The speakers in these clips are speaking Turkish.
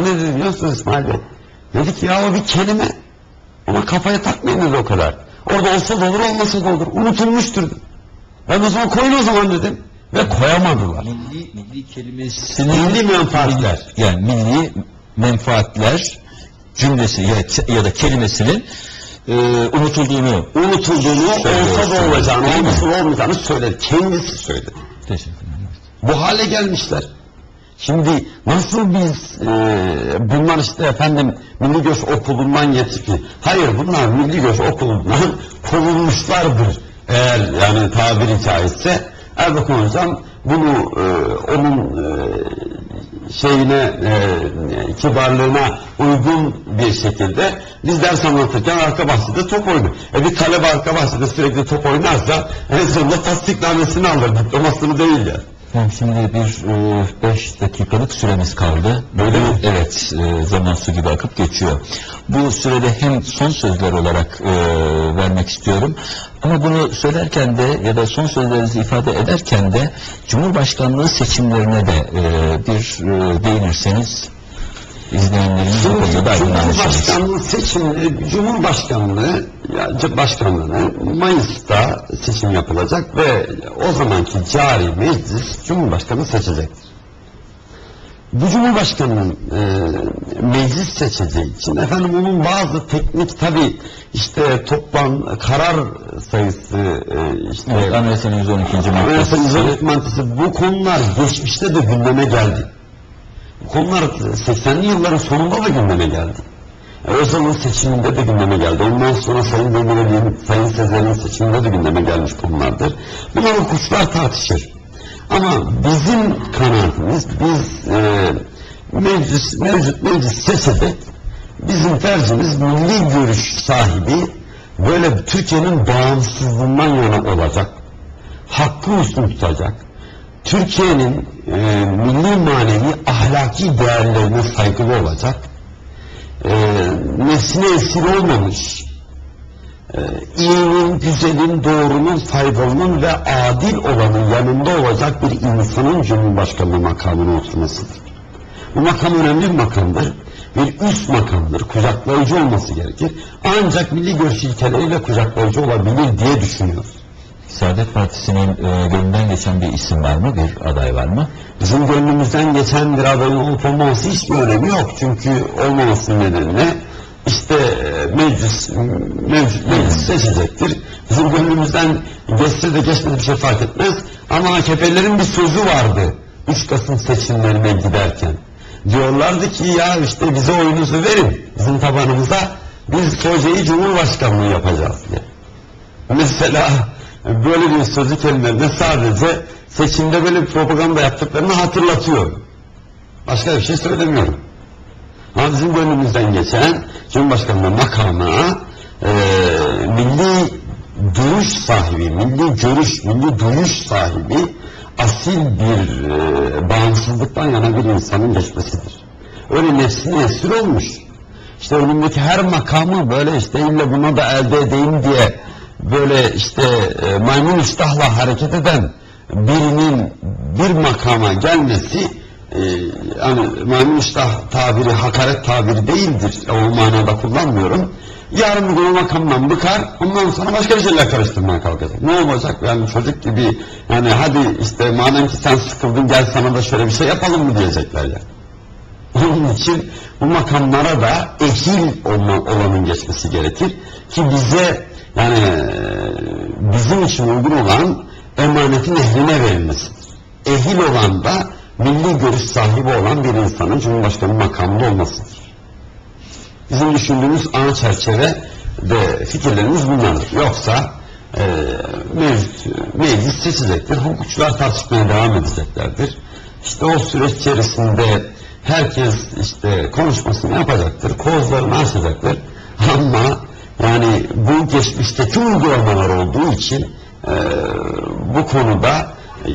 ne dedi biliyorsunuz İsmail Bey? Dedi ki ya o bir kelime. Ona kafaya takmayın dedi o kadar. Orada olsa da olur olmasa da olur. Unutulmuştur. dedi. Ben o zaman koyun o zaman dedim. Ve koyamadılar. Milli, milli kelimesinin Milli menfaatler. yani milli menfaatler cümlesi ya, ya da kelimesinin e, unutulduğunu Unutulduğunu olsa da olacağını, olmasa da olmayacağını söyledi. Kendisi söyledi. Teşekkür ederim. bu hale gelmişler. Şimdi nasıl biz e, bunlar işte efendim Milli Göç Okulu'ndan yetişti. Hayır bunlar Milli Göç Okulu'ndan kovulmuşlardır. Eğer yani tabiri caizse Erbakan Hocam bunu e, onun e, şeyine e, kibarlığına uygun bir şekilde biz ders anlatırken arka bahçede top oynuyor. E bir talebe arka bahçede sürekli top oynarsa en sonunda tasdiknamesini alır. Diplomasını değil yani. Tamam, şimdi bir 5 dakikalık süremiz kaldı. Öyle mi? Evet, e, zaman su gibi akıp geçiyor. Bu sürede hem son sözler olarak e, vermek istiyorum. Ama bunu söylerken de ya da son sözlerinizi ifade ederken de Cumhurbaşkanlığı seçimlerine de e, bir e, değinirseniz izleyenlerimiz bu konuda da. Cumhurbaşkanlığı seçimleri, Cumhurbaşkanlığı başkanlığına Mayıs'ta seçim yapılacak ve o zamanki cari meclis Cumhurbaşkanı seçecektir. Bu Cumhurbaşkanı'nın e, meclis seçeceği için efendim onun bazı teknik tabi işte toplam karar sayısı e, işte Evet, Anayasanın 112. Anayasa maddesi. Bu konular geçmişte de gündeme geldi. Konular 80'li yılların sonunda da gündeme geldi. E, Özal'ın seçiminde de gündeme geldi. Ondan sonra Sayın Demirel'in, Sayın Sezer'in seçiminde de gündeme gelmiş konulardır. Bunlar hukukçular tartışır. Ama bizim kanaatimiz, biz e, meclis, mevcut meclis seçecek, bizim tercihimiz milli görüş sahibi, böyle Türkiye'nin bağımsızlığından yana olacak, hakkı üstün tutacak, Türkiye'nin e, milli ahlaki değerlerine saygılı olacak, e, nefsine esir olmamış, e, iyinin, güzelin, doğrunun, faydalının ve adil olanın yanında olacak bir insanın Cumhurbaşkanlığı makamına oturmasıdır. Bu makam önemli bir makamdır. Bir üst makamdır, kucaklayıcı olması gerekir. Ancak milli görüş ilkeleriyle kucaklayıcı olabilir diye düşünüyoruz. Saadet Partisi'nin e, gönlünden geçen bir isim var mı? Bir aday var mı? Bizim gönlümüzden geçen bir adayın olup olmaması hiçbir önemi yok. Çünkü olmamasının nedeni işte e, meclis, mevcut meclis seçecektir. Bizim gönlümüzden geçse de geçmedi bir şey fark etmez. Ama AKP'lerin bir sözü vardı 3 Kasım seçimlerine giderken. Diyorlardı ki ya işte bize oyunuzu verin bizim tabanımıza biz Kocaeli Cumhurbaşkanlığı yapacağız diye. Mesela böyle bir sözü kelimelerinde sadece seçimde böyle bir propaganda yaptıklarını hatırlatıyor. Başka bir şey söylemiyorum. Ama bizim gönlümüzden geçen Cumhurbaşkanlığı makamına e, milli duruş sahibi, milli görüş, milli duyuş sahibi asil bir e, bağımsızlıktan yana bir insanın geçmesidir. Öyle nefsine esir olmuş. İşte önümdeki her makamı böyle işte illa buna da elde edeyim diye böyle işte e, maymun iştahla hareket eden birinin bir makama gelmesi e, yani maymun iştah tabiri hakaret tabiri değildir. O manada kullanmıyorum. Yarın bir gün o makamdan bıkar, ondan sonra başka bir şeyler karıştırmaya kalkacak. Ne olacak? Yani çocuk gibi, yani hadi işte madem ki sen sıkıldın gel sana da şöyle bir şey yapalım mı diyecekler ya. Onun için bu makamlara da ehil olma, olanın geçmesi gerekir ki bize yani e, bizim için uygun olan emanetin ehline verilmesidir. Ehil olan da milli görüş sahibi olan bir insanın Cumhurbaşkanı makamında olmasıdır. Bizim düşündüğümüz ana çerçeve ve fikirlerimiz bunlardır. Yoksa e, mevcut, meclis seçecektir, hukukçular tartışmaya devam edeceklerdir. İşte o süreç içerisinde herkes işte konuşmasını yapacaktır, kozlarını açacaktır. Ama yani bu geçmişteki uygulamalar olduğu için e, bu konuda e,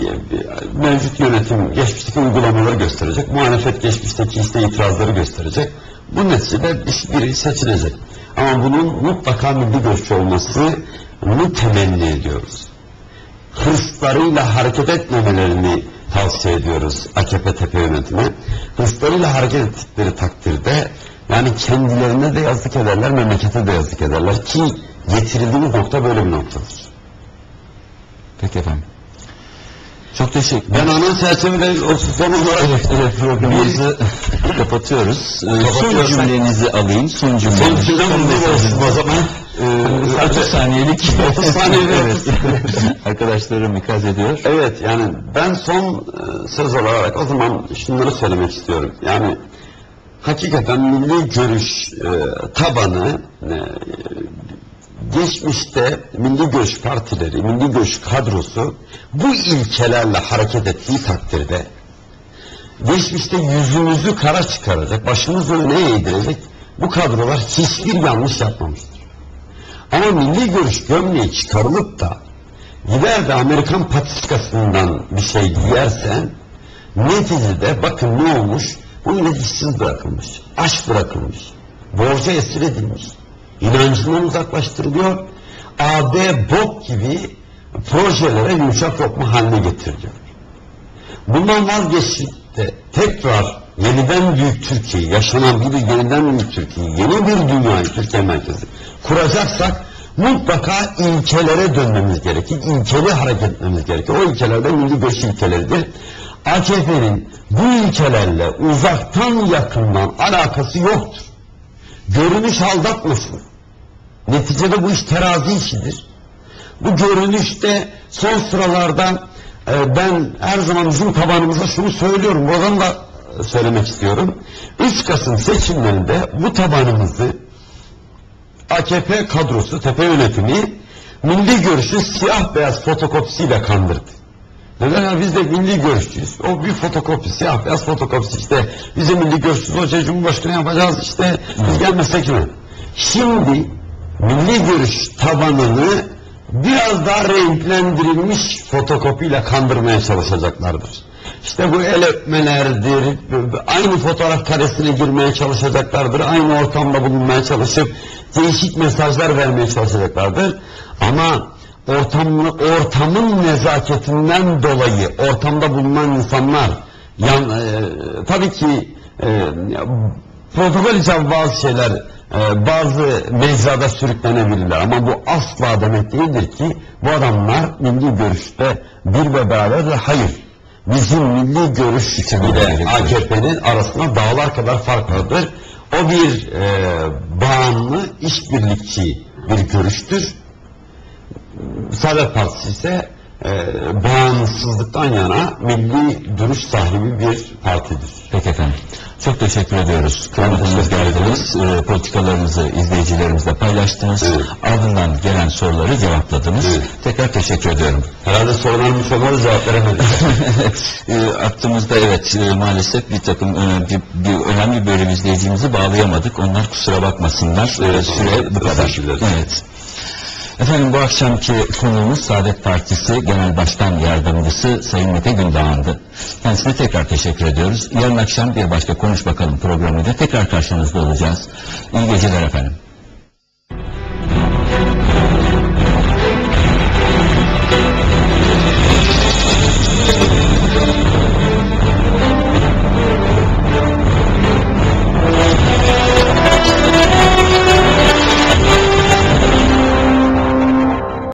mevcut yönetim geçmişteki uygulamaları gösterecek, muhalefet geçmişteki işte itirazları gösterecek. Bu neticede biri seçilecek. Ama bunun mutlaka milli görüşçü olmasını temenni ediyoruz. Hırslarıyla hareket etmemelerini tavsiye ediyoruz AKP tepe yönetime. Hırslarıyla hareket ettikleri takdirde yani kendilerine de yazık ederler, memlekete de yazık ederler ki getirildiğimiz nokta böyle bir noktadır. Peki efendim. Çok teşekkür Ben ana çerçevede o son olarak Evet, evet programımızı kapatıyoruz. Ee, son Kapatıyoruz. cümlenizi alayım. Son cümlenizi. son olsun o zaman. Ee, 30 saniyelik. 30 saniyelik. evet. Arkadaşlarım ikaz ediyor. Evet yani ben son e, söz olarak o zaman şunları söylemek istiyorum. Yani hakikaten milli görüş e, tabanı e, geçmişte milli görüş partileri, milli görüş kadrosu bu ilkelerle hareket ettiği takdirde geçmişte yüzümüzü kara çıkaracak, başımızı öne eğdirecek bu kadrolar hiçbir yanlış yapmamıştır. Ama milli görüş gömleği çıkarılıp da gider de Amerikan patiskasından bir şey giyersen neticede bakın ne olmuş? Bu millet işsiz bırakılmış, aç bırakılmış, borca esir edilmiş, inancından uzaklaştırılıyor, AB bok gibi projelere yumuşak lokma haline getiriliyor. Bundan vazgeçip de tekrar yeniden büyük Türkiye, yaşanan bir yeniden büyük Türkiye, yeni bir dünyayı Türkiye merkezi kuracaksak mutlaka ilkelere dönmemiz gerekir. İlkeli hareket etmemiz gerekir. O ilkelerde milli görüş ilkeleridir. AKP'nin bu ilkelerle uzaktan yakından alakası yoktur. Görünüş aldatmasın. Neticede bu iş terazi işidir. Bu görünüşte son sıralarda e, ben her zaman bizim tabanımıza şunu söylüyorum. Buradan da e, söylemek istiyorum. 3 Kasım seçimlerinde bu tabanımızı AKP kadrosu, tepe yönetimi milli görüşün siyah beyaz fotokopisiyle kandırdı. Neden ya biz de milli görüşçüyüz. O bir fotokopi, siyah beyaz fotokopisi işte. Biz de milli görüşçüyüz. Hoca Cumhurbaşkanı yapacağız işte. Biz gelmesek mi? Şimdi milli görüş tabanını biraz daha renklendirilmiş fotokopiyle kandırmaya çalışacaklardır. İşte bu el öpmelerdir, aynı fotoğraf karesine girmeye çalışacaklardır, aynı ortamda bulunmaya çalışıp değişik mesajlar vermeye çalışacaklardır. Ama ortamlı, ortamın nezaketinden dolayı ortamda bulunan insanlar yan, e, tabii ki e, protokol icabı bazı şeyler e, bazı mecrada sürüklenebilirler ama bu asla demek değildir ki bu adamlar milli görüşte bir ve beraberdir. Hayır. Bizim milli görüş ile AKP'nin arasında dağlar kadar fark vardır. O bir e, bağımlı, işbirlikçi bir görüştür. Saadet Partisi ise e, bağımsızlıktan yana milli duruş sahibi bir partidir. Peki efendim. Çok teşekkür ediyoruz. Kırmadınız geldiniz. E, politikalarınızı izleyicilerimizle paylaştınız. Evet. Ardından gelen soruları cevapladınız. Evet. Tekrar teşekkür ediyorum. Herhalde sorulan bir sorulara cevap veremedik. e, attığımızda evet e, maalesef bir takım e, bir, bir önemli bölüm izleyicimizi bağlayamadık. Onlar kusura bakmasınlar. E, süre bu kadar. Evet. Efendim bu akşamki konuğumuz Saadet Partisi Genel Başkan Yardımcısı Sayın Mete Gündağan'dı. Kendisine tekrar teşekkür ediyoruz. Yarın akşam bir başka Konuş Bakalım programıyla tekrar karşınızda olacağız. İyi geceler efendim.